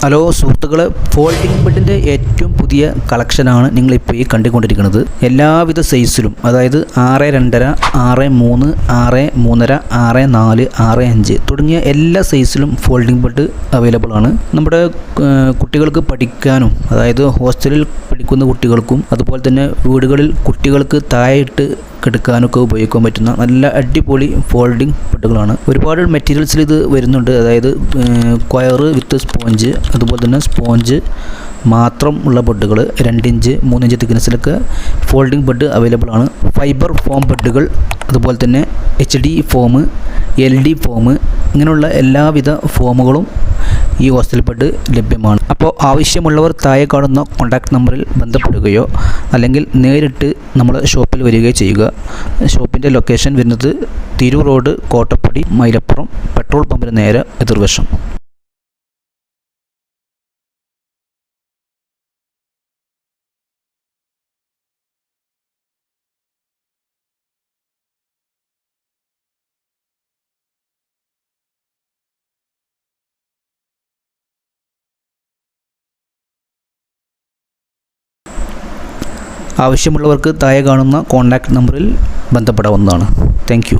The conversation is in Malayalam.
ഹലോ സുഹൃത്തുക്കളെ ഫോൾഡിംഗ് ബെഡിന്റെ ഏറ്റവും പുതിയ കളക്ഷനാണ് നിങ്ങളിപ്പോൾ ഈ കണ്ടുകൊണ്ടിരിക്കുന്നത്. എല്ലാവിധ സൈസിലും അതായത് ആറ് രണ്ടര ആറ് മൂന്ന് ആറ് മൂന്നര ആറ് നാല് ആറ് അഞ്ച് തുടങ്ങിയ എല്ലാ സൈസിലും ഫോൾഡിംഗ് ബെഡ് അവൈലബിൾ ആണ്. നമ്മുടെ കുട്ടികൾക്ക് പഠിക്കാനും അതായത് ഹോസ്റ്റലിൽ പഠിക്കുന്ന കുട്ടികൾക്കും അതുപോലെ തന്നെ വീടുകളിൽ കുട്ടികൾക്ക് താഴെയിട്ട് കിടക്കാനൊക്കെ ഉപയോഗിക്കാൻ പറ്റുന്ന നല്ല അടിപൊളി ഫോൾഡിംഗ് പെട്ടുകളാണ്. ഒരുപാട് മെറ്റീരിയൽസിൽ ഇത് വരുന്നുണ്ട്. അതായത് കൊയറ് വിത്ത് സ്പോഞ്ച് അതുപോലെ തന്നെ സ്പോഞ്ച് മാത്രം ഉള്ള ബെഡുകൾ രണ്ടിഞ്ച് മൂന്നിഞ്ച് തിക്നെസ്സിലൊക്കെ ഫോൾഡിംഗ് ബെഡ് അവൈലബിൾ ആണ്. ഫൈബർ ഫോം ബെഡുകൾ അതുപോലെ തന്നെ H D foam L D foam ഇങ്ങനെയുള്ള എല്ലാവിധ ഫോമുകളും ഈ ഹോസ്റ്റൽ ബെഡ് ലഭ്യമാണ്. അപ്പോൾ ആവശ്യമുള്ളവർ താഴെ കാണുന്ന കോൺടാക്ട് നമ്പറിൽ ബന്ധപ്പെടുകയോ അല്ലെങ്കിൽ നേരിട്ട് നമ്മൾ ഷോപ്പിൽ വരികയോ ചെയ്യുക. ഷോപ്പിന്റെ ലൊക്കേഷൻ വരുന്നത് തിരൂർ റോഡ് കോട്ടപ്പടി മൈലപ്പുറം പെട്രോൾ പമ്പിന് നേരെ എതിർവശം. ആവശ്യമുള്ളവർക്ക് താഴെ കാണുന്ന കോൺടാക്റ്റ് നമ്പറിൽ ബന്ധപ്പെടാവുന്നതാണ്. താങ്ക്